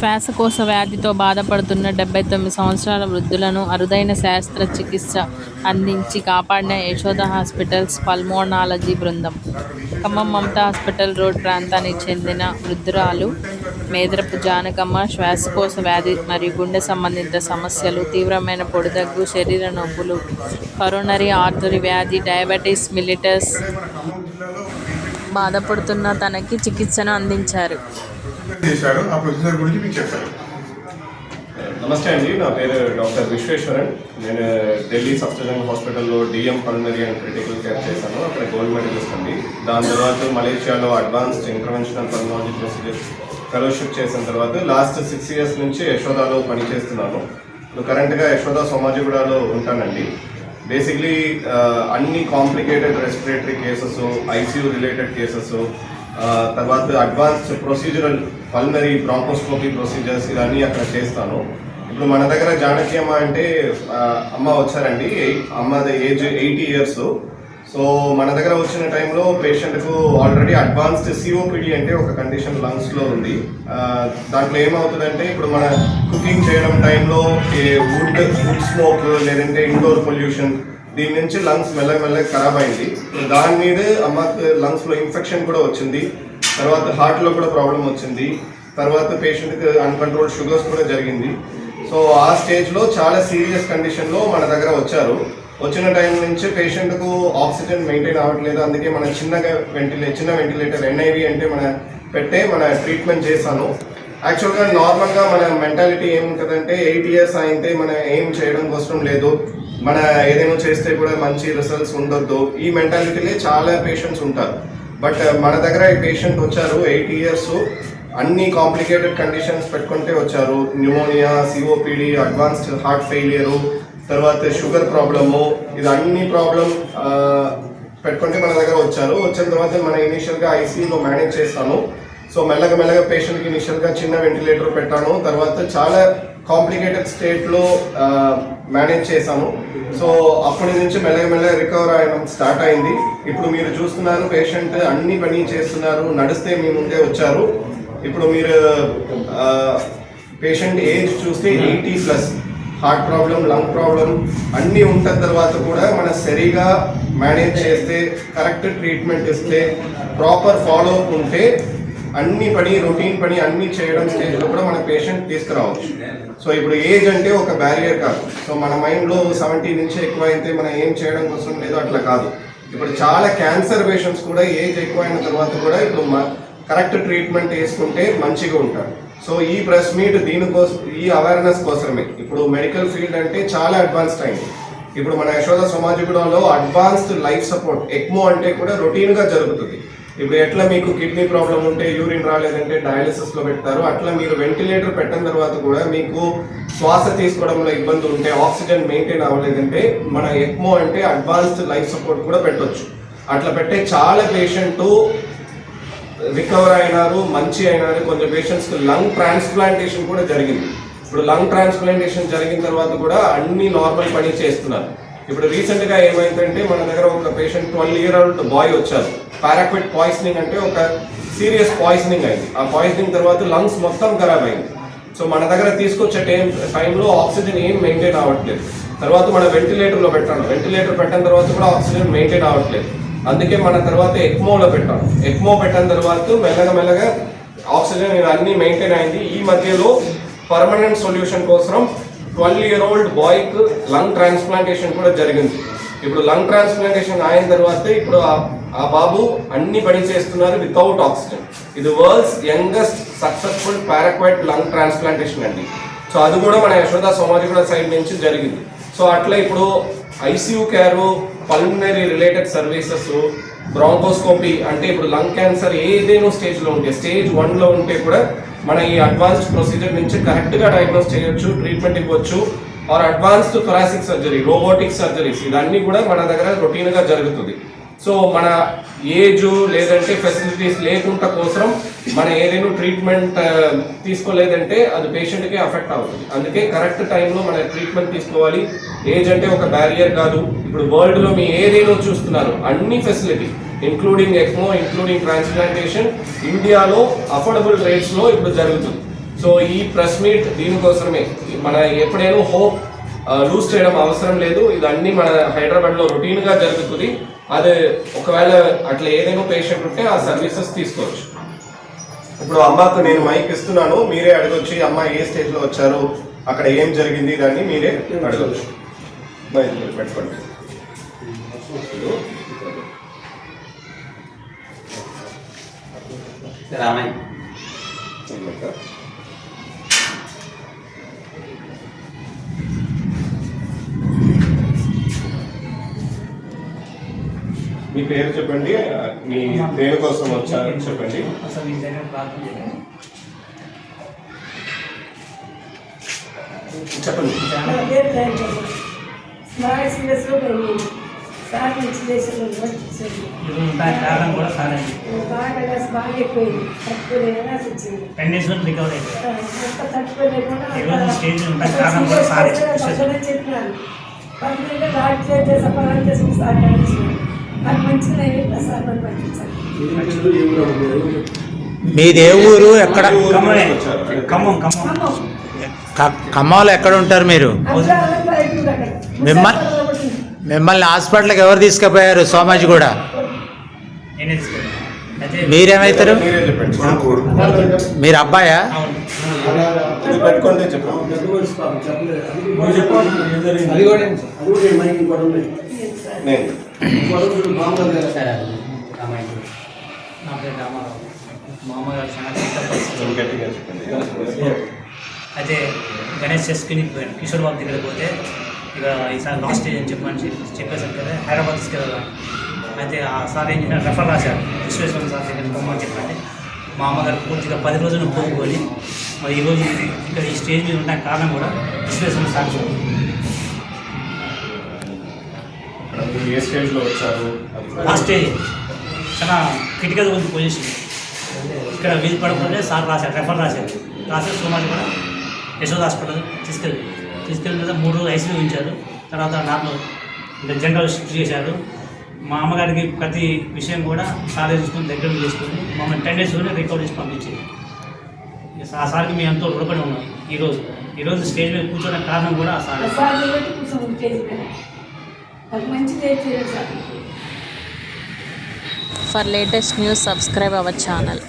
శ్వాసకోశ వ్యాధితో బాధపడుతున్న డెబ్బై తొమ్మిది సంవత్సరాల వృద్ధులను అరుదైన శస్త్రచికిత్స అందించి కాపాడిన యశోద హాస్పిటల్స్ పల్మోనాలజీ బృందం. ఖమ్మం మమతా హాస్పిటల్ రోడ్ ప్రాంతానికి చెందిన వృద్ధురాలు మేదరపు జానకమ్మ శ్వాసకోశ వ్యాధి మరియు గుండె సంబంధిత సమస్యలు తీవ్రమైన పొడిదగ్గు శరీర నొప్పులు కరోనరీ ఆర్టరీ వ్యాధి డయాబెటీస్ మిలిటస్ బాధపడుతున్న తనకి చికిత్సను అందించారు. చేశారు ఆ ప్రొసీజర్ గురించి మీకు చెప్తారు నమస్తే అండి. నా పేరు డాక్టర్ విశ్వేశ్వరన్. నేను ఢిల్లీ సబ్స్టేషన్ హాస్పిటల్లో DM pulmonary and critical care చేశాను. అక్కడ గోల్డ్ మెడలిస్ట్ అండి. దాని తర్వాత మలేషియాలో advanced interventional pulmonology procedure fellowship చేసిన తర్వాత లాస్ట్ సిక్స్ ఇయర్స్ నుంచి యశోదాలో పనిచేస్తున్నాను. ఇప్పుడు కరెంట్గా యశోద సోమాజిగూడలో ఉంటానండి. బేసిక్లీ అన్ని complicated respiratory cases ICU related cases తర్వాత advance procedural pulmonary bronchoscopy procedures ఇవన్నీ అక్కడ చేస్తాను. ఇప్పుడు మన దగ్గర జానకి అమ్మ అంటే అమ్మ వచ్చారండి. అమ్మ ఏజ్ ఎయిటీ ఇయర్స్. సో మన దగ్గర వచ్చిన టైంలో పేషెంట్కు ఆల్రెడీ అడ్వాన్స్డ్ సిఓపిడి అంటే ఒక కండిషన్ లంగ్స్లో ఉంది. దాంట్లో ఏమవుతుందంటే ఇప్పుడు మన కుకింగ్ చేయడం టైంలో వుడ్ వుడ్ స్మోక్ లేదంటే ఇండోర్ పొల్యూషన్ దీని నుంచి లంగ్స్ మెల్లమెల్లగా ఖరాబ్ అయింది. దాని మీద అమ్మకి లంగ్స్లో ఇన్ఫెక్షన్ కూడా వచ్చింది. తర్వాత హార్ట్లో కూడా ప్రాబ్లం వచ్చింది. తర్వాత పేషెంట్కి అన్కంట్రోల్ షుగర్స్ కూడా జరిగింది. సో ఆ స్టేజ్లో చాలా సీరియస్ కండిషన్లో మన దగ్గర వచ్చారు. వచ్చిన టైం నుంచి పేషెంట్కు ఆక్సిజన్ మెయింటైన్ అవ్వట్లేదు. అందుకే మన చిన్నగా వెంటిలే చిన్న వెంటిలేటర్ ఎన్ఐవి అంటే మన పెట్టే మన ట్రీట్మెంట్ చేశాను. యాక్చువల్గా నార్మల్గా మన మెంటాలిటీ ఏముంటుందంటే ఎయిట్ ఇయర్స్ అయితే మన ఏం చేయడం కోసం లేదు. మన ఏదేమో చేస్తే కూడా మంచి రిజల్ట్స్ ఉండొద్దు. ఈ మెంటాలిటీలే చాలా పేషెంట్స్ ఉంటారు. బట్ uh, మన దగ్గర ఈ పేషెంట్ వచ్చారు ఎయిట్ ఇయర్స్ అన్ని కాంప్లికేటెడ్ కండిషన్స్ పెట్టుకుంటే వచ్చారు. Pneumonia COPD advanced heart failure తర్వాత షుగర్ ప్రాబ్లము ఇది అన్ని ప్రాబ్లం పెట్టుకుంటే మన దగ్గర వచ్చారు. వచ్చిన తర్వాత మన ఇనీషియల్గా ఐసీయూలో మేనేజ్ చేస్తాను సో మెల్లగా మెల్లగా పేషెంట్కి ఇనిషియల్గా చిన్న వెంటిలేటర్ పెట్టాను. తర్వాత చాలా కాంప్లికేటెడ్ స్టేట్లో మేనేజ్ చేశాను సో అప్పటి నుంచి మెల్లగా మెల్లగా రికవర్ అయ్యడం స్టార్ట్ అయింది. ఇప్పుడు మీరు చూస్తున్నారు పేషెంట్ అన్ని పని చేస్తున్నారు నడిస్తే మీ ముందే వచ్చారు. ఇప్పుడు మీరు పేషెంట్ ఏజ్ చూస్తే eighty plus. Heart problem lung problem అన్నీ ఉంటున్న తర్వాత కూడా మన సరిగా మేనేజ్ చేస్తే కరెక్ట్ ట్రీట్మెంట్ ఇస్తే ప్రాపర్ ఫాలో అప్ ఉంటే అన్ని పని రొటీన్ పని అన్ని చేయడం స్టేజ్లో కూడా మన పేషెంట్ తీసుకురావచ్చు. సో ఇప్పుడు ఏజ్ అంటే ఒక బ్యారియర్ కాదు. సో మన మైండ్లో సెవెంటీ నుంచి ఎక్కువ అయితే మనం ఏం చేయడం కోసం లేదో అట్లా కాదు. ఇప్పుడు చాలా క్యాన్సర్ పేషెంట్స్ కూడా ఏజ్ ఎక్కువైన తర్వాత కూడా ఇప్పుడు కరెక్ట్ ట్రీట్మెంట్ వేసుకుంటే మంచిగా ఉంటారు. సో ఈ ప్రెస్ మీట్ దీనికోసం ఈ అవేర్నెస్ కోసమే. ఇప్పుడు మెడికల్ ఫీల్డ్ అంటే చాలా అడ్వాన్స్డ్ అయింది. ఇప్పుడు మన యశోద సమాజగూడలో అడ్వాన్స్డ్ లైఫ్ సపోర్ట్ ఎక్మో అంటే కూడా రొటీన్గా జరుగుతుంది. ఇప్పుడు ఎట్లా మీకు కిడ్నీ ప్రాబ్లం ఉంటే యూరిన్ రాలేదంటే డయాలిసిస్లో పెడతారు. అట్లా మీరు వెంటిలేటర్ పెట్టిన తర్వాత కూడా మీకు శ్వాస తీసుకోవడంలో ఇబ్బంది ఉంటే ఆక్సిజన్ మెయింటైన్ అవ్వలేదంటే మన ఎక్మో అంటే అడ్వాన్స్డ్ లైఫ్ సపోర్ట్ కూడా పెట్టొచ్చు. అట్లా పెట్టే చాలా పేషెంట్ రికవర్ అయినారు మంచి అయినారు. కొంచెం పేషెంట్స్కి లంగ్ ట్రాన్స్ప్లాంటేషన్ కూడా జరిగింది. ఇప్పుడు లంగ్ ట్రాన్స్ప్లాంటేషన్ జరిగిన తర్వాత కూడా అన్ని నార్మల్ పని చేస్తున్నారు. ఇప్పుడు రీసెంట్గా ఏమైందంటే మన దగ్గర ఒక patient twelve year old boy వచ్చారు. పారాక్విట్ పాయిజనింగ్ అంటే ఒక సీరియస్ పాయిజనింగ్ అయింది. ఆ పాయిజనింగ్ తర్వాత లంగ్స్ మొత్తం ఖరాబ్ అయింది. సో మన దగ్గర తీసుకొచ్చే టైం టైంలో ఆక్సిజన్ ఏం మెయింటైన్ అవ్వట్లేదు. తర్వాత మన వెంటిలేటర్లో పెట్టాను. వెంటిలేటర్ పెట్టిన తర్వాత కూడా ఆక్సిజన్ మెయింటైన్ అవ్వట్లేదు. అందుకే మన తర్వాత ఎక్మోలో పెట్టాను. ఎక్మో పెట్టిన తర్వాత మెల్లగా మెల్లగా ఆక్సిజన్ ఇవన్నీ అన్ని మెయింటైన్ అయింది. ఈ మధ్యలో పర్మనెంట్ సొల్యూషన్ కోసం ట్వెల్వ్ ఇయర్ ఓల్డ్ బాయ్కి లంగ్ ట్రాన్స్ప్లాంటేషన్ కూడా జరిగింది. ఇప్పుడు లంగ్ ట్రాన్స్ప్లాంటేషన్ అయిన తర్వాత ఇప్పుడు ఆ- బాబు అన్ని పని చేస్తున్నారు వితౌట్ ఆక్సిజన్ ఇది world's youngest successful paraquat lung transplantation అండి. సో అది కూడా మన యశోద సోమాజిగూడ సైడ్ నుంచి జరిగింది. సో అట్లా ఇప్పుడు ICU care pulmonary related services bronchoscopy అంటే ఇప్పుడు లంగ్ క్యాన్సర్ ఏదేనో స్టేజ్లో ఉంటే స్టేజ్ వన్లో ఉంటే కూడా మన ఈ అడ్వాన్స్డ్ ప్రొసీజర్ నుంచి కరెక్ట్గా డయాగ్నోస్ చేయొచ్చు ట్రీట్మెంట్ ఇవ్వచ్చు. Or advanced thoracic surgery robotic surgeries ఇవన్నీ కూడా మన దగ్గర రొటీన్గా జరుగుతుంది. సో మన ఏజ్ లేదంటే ఫెసిలిటీస్ లేకుండా కోసం మన ఏదైనా ట్రీట్మెంట్ తీసుకోలేదంటే అది పేషెంట్కి అఫెక్ట్ అవుతుంది. అందుకే కరెక్ట్ టైంలో మన ట్రీట్మెంట్ తీసుకోవాలి. ఏజ్ అంటే ఒక బ్యారియర్ కాదు. ఇప్పుడు వరల్డ్లో మీ ఏదైనా చూస్తున్నారు. అన్ని facility including ECMO including transplantation ఇండియాలో అఫోర్డబుల్ రేట్స్లో ఇప్పుడు జరుగుతుంది. సో ఈ ప్రెస్ మీట్ దీనికోసమే. మన ఎప్పుడైనా హోప్ లూజ్ చేయడం అవసరం లేదు. ఇదన్నీ మన హైదరాబాద్లో రొటీన్గా జరుగుతుంది. అది ఒకవేళ అట్లా ఏదైనా పేషెంట్ ఉంటే ఆ సర్వీసెస్ తీసుకోవచ్చు. ఇప్పుడు అమ్మకు నేను మైక్ ఇస్తున్నాను మీరే అడగొచ్చి అమ్మ ఏ స్టేజ్లో వచ్చారు? అక్కడ ఏం జరిగింది? దాన్ని మీరే అడగొచ్చు. మైక్ మీరు పెట్టుకోండి. రామయ్య. మీ పేరు చెప్పండి మీ దేనికోసం వచ్చారు చెప్పండి. చెప్పండి. కూడా టెన్ డేస్ రికవర్ అయిపోయింది. స్టేజ్ ఉంటాయి. కారణం సారే. చేసే సఫలం సార్ సార్ మీది ఏ ఊరు ఎక్కడ. ఖమ్మం ఖమ్మంలో ఎక్కడ ఉంటారు మీరు? అందరూ అలంకారం అయిపోయింది అక్కడ. మిమ్మ- ముసలి ఒకటి ఉంది. మిమ్మల్ని హాస్పిటల్కి ఎవరు తీసుకుపోయారు? సోమాజి కూడా? మీరేమవుతారు మీరే అబ్బాయా? చెప్పండి. సరే నా పేరు రామారావు. చాలా అయితే గణేష్ చెస్ క్లినిక్ పోయాను. కిషోర్ బాబు దగ్గర పోతే ఇక ఈసారి లాస్ట్ స్టేజ్ అని చెప్పని చెప్పి చెప్పేసాను కదా హైదరాబాద్ తీసుకెళ్ళాలి? అయితే ఆ సార్ ఏం చేసిన రెఫర్ రాశారు. విశ్వేశ్వరం సార్ దగ్గర పొమ్మని చెప్పండి. మా అమ్మగారు పూర్తిగా పది రోజులు పోగుకొని మరి ఈరోజు ఇక్కడ ఈ స్టేజ్ మీద ఉండడానికి కారణం కూడా విశ్వేశ్వరం సార్ మీరు ఏ స్టేజ్లో వచ్చారు? లాస్ట్ స్టేజ్ చాలా క్రిటికల్ ఉంది పొజిషన్ ఇక్కడ వీలు పడకపోతే సార్ రాశారు రెఫర్ రాశారు. రాశారు సోమాలి కూడా యశోద హాస్పిటల్ తీసుకెళ్ళి తీసుకెళ్ళిన తర్వాత మూడు రోజులు ఐసీయూ ఉంచారు. తర్వాత నార్మల్ ఇంకా జనరల్ షిఫ్ట్ చేశారు. మా అమ్మగారికి ప్రతి విషయం కూడా సార్ తీసుకొని దగ్గర చేసుకొని మమ్మల్ని టెన్ డేస్లోనే రికవర్ చేసి పంపించేది. ఆ సార్కి మేము ఎంతో రుణపడి ఉన్నాం. ఈరోజు ఈరోజు స్టేజ్ మీద కూర్చోడానికి కారణం కూడా ఆ సార్. నాకు మంచి sir for latest news subscribe our channel